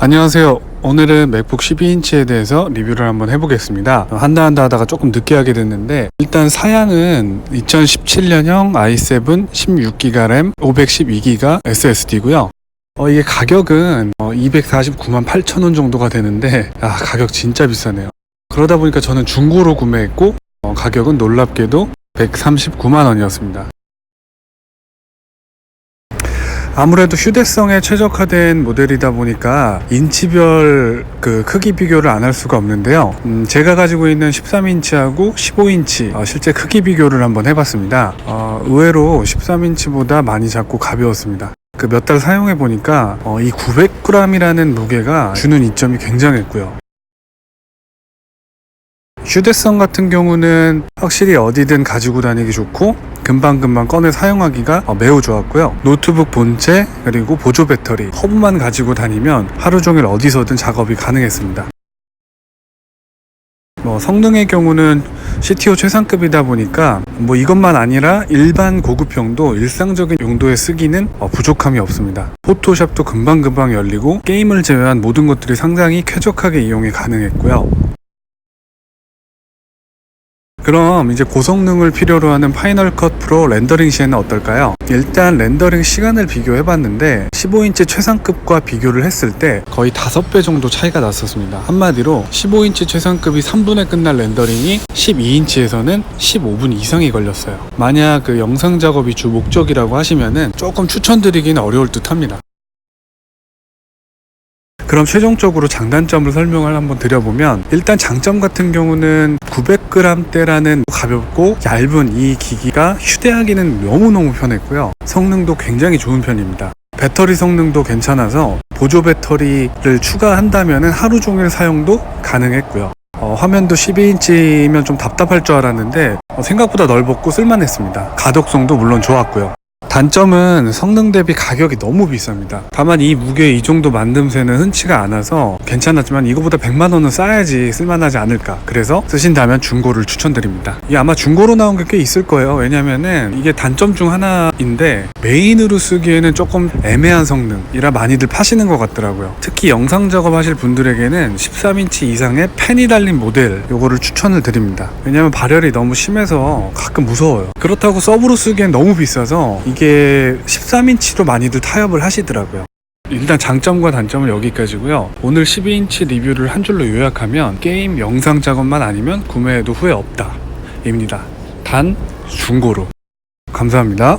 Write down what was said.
안녕하세요. 오늘은 맥북 12인치에 대해서 리뷰를 한번 해보겠습니다. 한다 한다 하다가 조금 늦게 하게 됐는데 일단 사양은 2017년형 i7 16기가 램 512기가 SSD고요. 어, 이게 가격은 249만 8천 원 정도가 되는데 아 가격 진짜 비싸네요. 그러다 보니까 저는 중고로 구매했고 어, 가격은 놀랍게도 139만 원이었습니다. 아무래도 휴대성에 최적화된 모델이다 보니까 인치별 그 크기 비교를 안 할 수가 없는데요. 음, 제가 가지고 있는 13인치하고 15인치 어, 실제 크기 비교를 한번 해봤습니다. 어, 의외로 13인치보다 많이 작고 가벼웠습니다. 그 몇 달 사용해 보니까 어, 이 900g이라는 무게가 주는 이점이 굉장했고요. 휴대성 같은 경우는 확실히 어디든 가지고 다니기 좋고 금방금방 꺼내 사용하기가 어, 매우 좋았고요. 노트북 본체 그리고 보조 배터리 허브만 가지고 다니면 하루 종일 어디서든 작업이 가능했습니다. 뭐 성능의 경우는 CTO 최상급이다 보니까 뭐 이것만 아니라 일반 고급형도 일상적인 용도에 쓰기는 어, 부족함이 없습니다. 포토샵도 금방금방 열리고 게임을 제외한 모든 것들이 상당히 쾌적하게 이용이 가능했고요. 그럼 이제 고성능을 필요로 하는 파이널 컷 프로 렌더링 시에는 어떨까요? 일단 렌더링 시간을 비교해 봤는데 15인치 최상급과 비교를 했을 때 거의 5배 정도 차이가 났었습니다. 한마디로 15인치 최상급이 3분에 끝날 렌더링이 12인치에서는 15분 이상이 걸렸어요. 만약 그 영상 작업이 주 목적이라고 하시면은 조금 추천드리기는 어려울 듯 합니다. 그럼 최종적으로 장단점을 설명을 한번 드려보면 일단 장점 같은 경우는 900g대라는 가볍고 얇은 이 기기가 휴대하기는 너무너무 편했고요. 성능도 굉장히 좋은 편입니다. 배터리 성능도 괜찮아서 보조 배터리를 추가한다면 하루 종일 사용도 가능했고요. 어, 화면도 12인치면 좀 답답할 줄 알았는데 어, 생각보다 넓었고 쓸만했습니다. 가독성도 물론 좋았고요. 단점은 성능 대비 가격이 너무 비쌉니다. 다만 이 무게 이 정도 만듦새는 흔치가 않아서 괜찮았지만 이거보다 100만 원은 싸야지 쓸만하지 않을까. 그래서 쓰신다면 중고를 추천드립니다. 이게 아마 중고로 나온 게 꽤 있을 거예요. 왜냐면은 이게 단점 중 하나인데 메인으로 쓰기에는 조금 애매한 성능이라 많이들 파시는 것 같더라고요. 특히 영상 작업하실 분들에게는 13인치 이상의 펜이 달린 모델 요거를 추천을 드립니다. 왜냐면 발열이 너무 심해서 가끔 무서워요. 그렇다고 서브로 쓰기엔 너무 비싸서 이게 13인치로 많이들 타협을 하시더라고요. 일단 장점과 단점은 여기까지고요. 오늘 12인치 리뷰를 한 줄로 요약하면 게임 영상 작업만 아니면 구매해도 후회 없다. 입니다. 단 중고로. 감사합니다.